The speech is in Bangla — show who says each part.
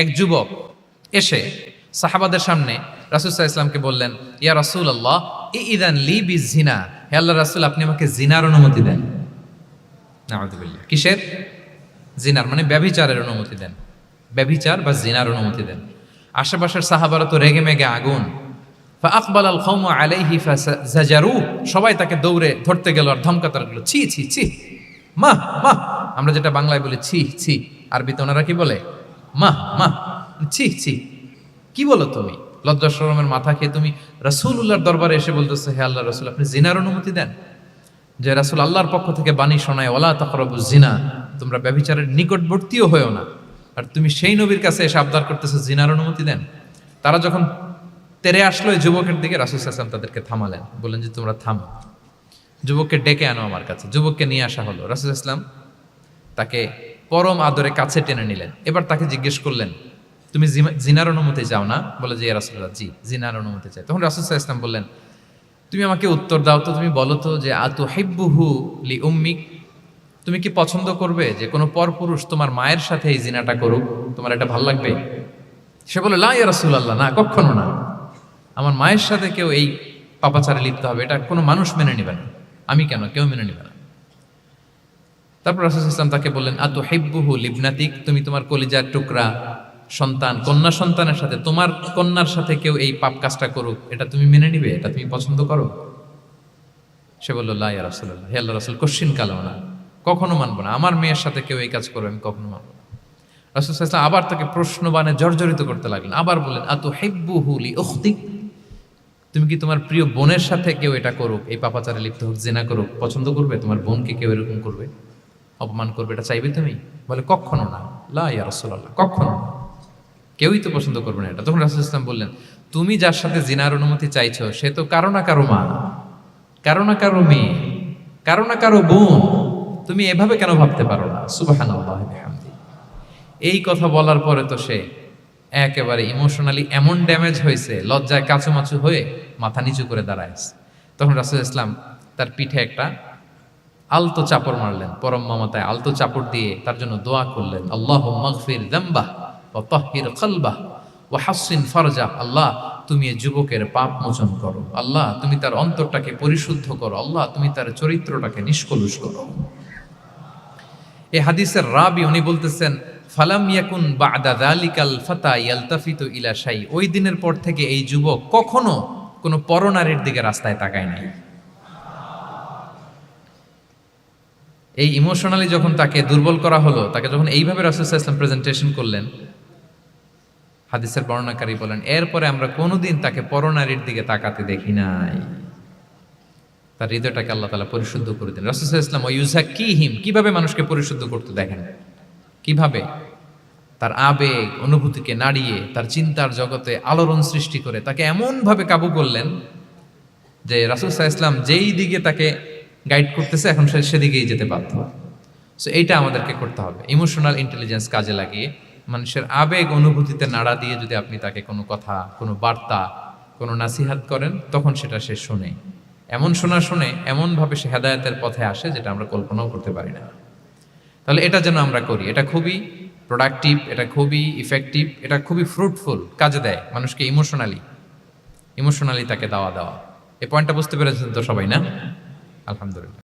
Speaker 1: এক যুবক এসে সাহাবাদের সামনে রাসুসাহ ইসলামকে বললেন ইয়া রাসুল আল্লাহ ইদান লি বি জিনা হে আল্লাহ রাসুল আপনি আমাকে জিনার অনুমতি দেন। কিসের? জিনার মানে ব্যভিচারের অনুমতি দেন। ব্যভিচার বা জিনার অনুমতি দেন। আশেপাশের সাহাবারা তো রেগে মেগে আগুন। আকবাল আল খৌম আলাইহি জাজারু। সবাই তাকে দৌড়ে ধরতে গেল আর ধমকাতে লাগল ছি ছি ছি মা মা। আমরা যেটা বাংলায় বলি ছি ছি। আরবিতে ওনারা কি বলে? মা মা ছি ছি। কি বলো তুমি? লজ্জা শরমের মাথা খেয়ে তুমি রাসূলুল্লাহর দরবারে এসে বলতেছে, হে আল্লাহ রসুল, আপনি জিনার অনুমতি দেন? যে রাসূল আল্লাহর পক্ষ থেকে বাণী শোনায় ওলা তাকরাবু জিনা, তোমরা ব্যভিচারের নিকটবর্তীও হয়েও না। আর তুমি সেই নবীর কাছে এসে আবদার করতেছো, জিনার অনুমতি দেন। তারা যখন তেরে আসলো, এই যুবকের দিকে রাসূল সাল্লাল্লাহু তাদেরকে থামালেন। বললেন যে, তোমরা থামো। যুবককে ডেকে আনো আমার কাছে। যুবককে নিয়ে আসা হলো। রাসূল ইসলাম তাকে পরম আদরে কাছে টেনে নিলেন। এবার তাকে জিজ্ঞেস করলেন, তুমি জিনার অনুমতি চাও না? বলে যে রাসুল্লাহ জি, জিনার অনুমতি চাই। তখন রাসুল সাল্লাল্লাহু আলাইহি ইসলাম বললেন, তুমি আমাকে উত্তর দাও তো, তুমি বলো তো যে আতু হেব্বুহু লি উম্মিক? তুমি কি পছন্দ করবে যে, কোনো পরপুরুষ তোমার মায়ের সাথে এই জিনাটা করুক? তোমার এটা ভালো লাগবে? সে বলে লা ইয়া রাসূলুল্লাহ, না, কখনো না। আমার মায়ের সাথে কেউ এই পাপাচারে লিপ্ত হবে, এটা কোনো মানুষ মেনে নেবে না। আমি কেন? কেউ মেনে নেবে না। তারপর রাসূল ইসলাম তাকে বললেন আতু হেব্বুহু লিবনাতিক? তুমি তোমার কলিজার টুকরা সন্তান, কন্যা সন্তানের সাথে, তোমার কন্যার সাথে কেউ এই পাপ কাজটা করুক, এটা তুমি মেনে নিবে, এটা তুমি পছন্দ করো? সে বলল লাই রাসূলুল্লাহ, হে আল্লাহ রাসূল, কোশ্চিন কালো না, কখনো মানবো না, আমার মেয়ের সাথে কেউ এই কাজ করবে, আমি কখনো মানবো না। রাসূল ওয়াসাল্লাম আবার তাকে প্রশ্নবাণে জর্জরিত করতে লাগলেন, আবার বললেন আতু হেব্বুহু লি উখতিক তুমি কি তোমার প্রিয় বোনের সাথে কেউ এটা করুক, এই পাপাচারে লিপ্ত হোক, জেনা করুক, পছন্দ করবে? তোমার বোনকে কেউ এরকম করবে? অপমান করবে, এটা চাইবে তুমি? বলে, কখনো না। লা ইয়া রাসূলুল্লাহ, কখনো না। কেউই তো পছন্দ করবে না এটা। তখন রাসুল ইসলাম বললেন, তুমি যার সাথে জিনার অনুমতি চাইছো, সে তো কারও না কারও মা কারও না কারও মেয়ে, কারও না কারও বোন। তুমি এভাবে কেন ভাবতে পারো না? বিহামদি। এই কথা বলার পরে তো সে একেবারে ইমোশনালি এমন ড্যামেজ হয়েছে, লজ্জায় কাচুমাচু হয়ে মাথা নিচু করে দাঁড়ায় তখন রাসুল ইসলাম তার পিঠে একটা আলতো চাপড় মারলেন, পরম মমতায় আলতো চাপড় দিয়ে তার জন্য দোয়া করলেন আল্লাহ মগফির দাম্বাহ ও তহির কলবাহ ও হাসিন ফরজা আল্লাহ তুমি এ যুবকের পাপ মোচন করো, আল্লাহ তুমি তার অন্তরটাকে পরিশুদ্ধ করো, আল্লাহ তুমি তার চরিত্রটাকে নিষ্কলুষ করো। এ হাদিসের রাবি উনি বলতেছেন, ফালাম ইয়াকুন বাদা যালিকাল ফাতা ইয়ালতাফিতু ইলা শাই। ওই দিনের পর থেকে এই যুবক কখনো কোনো পরনারীর দিকে রাস্তায় তাকায় নাই। এই ইমোশনালি যখন তাকে দুর্বল করা হলো, তাকে যখন এইভাবে রাসুল ইসলাম প্রেজেন্টেশন করলেন, হাদিসের বর্ণনাকারী বলেন, এরপরে আমরা কোনোদিন তাকে পরনারীর দিকে তাকাতে দেখি নাই। তার হৃদয়টাকে আল্লাহ তালা পরিশুদ্ধ করে দিন রাসুল ইসলাম ইউজা কি হিম কীভাবে মানুষকে পরিশুদ্ধ করতে দেখেন? কীভাবে? তার আবেগ, অনুভূতিকে নাড়িয়ে, তার চিন্তার জগতে আলোড়ন সৃষ্টি করে তাকে এমনভাবে কাবু করলেন যে রাসুল সাহা ইসলাম যেই দিকে তাকে গাইড করতেছে, এখন সে সেদিকেই যেতে বাধ্য। সো এইটা আমাদেরকে করতে হবে। ইমোশনাল ইন্টেলিজেন্স কাজে লাগিয়ে, মানুষের আবেগ অনুভূতিতে নাড়া দিয়ে যদি আপনি তাকে কোনো কথা, কোনো বার্তা, কোনো নাসিহাত করেন, তখন সেটা সে শুনে। এমন শোনা শুনে, এমনভাবে সে হেদায়তের পথে আসে, যেটা আমরা কল্পনাও করতে পারি না। তাহলে এটা যেন আমরা করি। এটা খুবই প্রোডাক্টিভ এটা খুবই ইফেক্টিভ এটা খুবই ফ্রুটফুল কাজে দেয় মানুষকে ইমোশনালি ইমোশনালি তাকে দাওয়া দেওয়া। এই পয়েন্টটা বুঝতে পেরেছেন তো সবাই না? আলহামদুলিল্লাহ।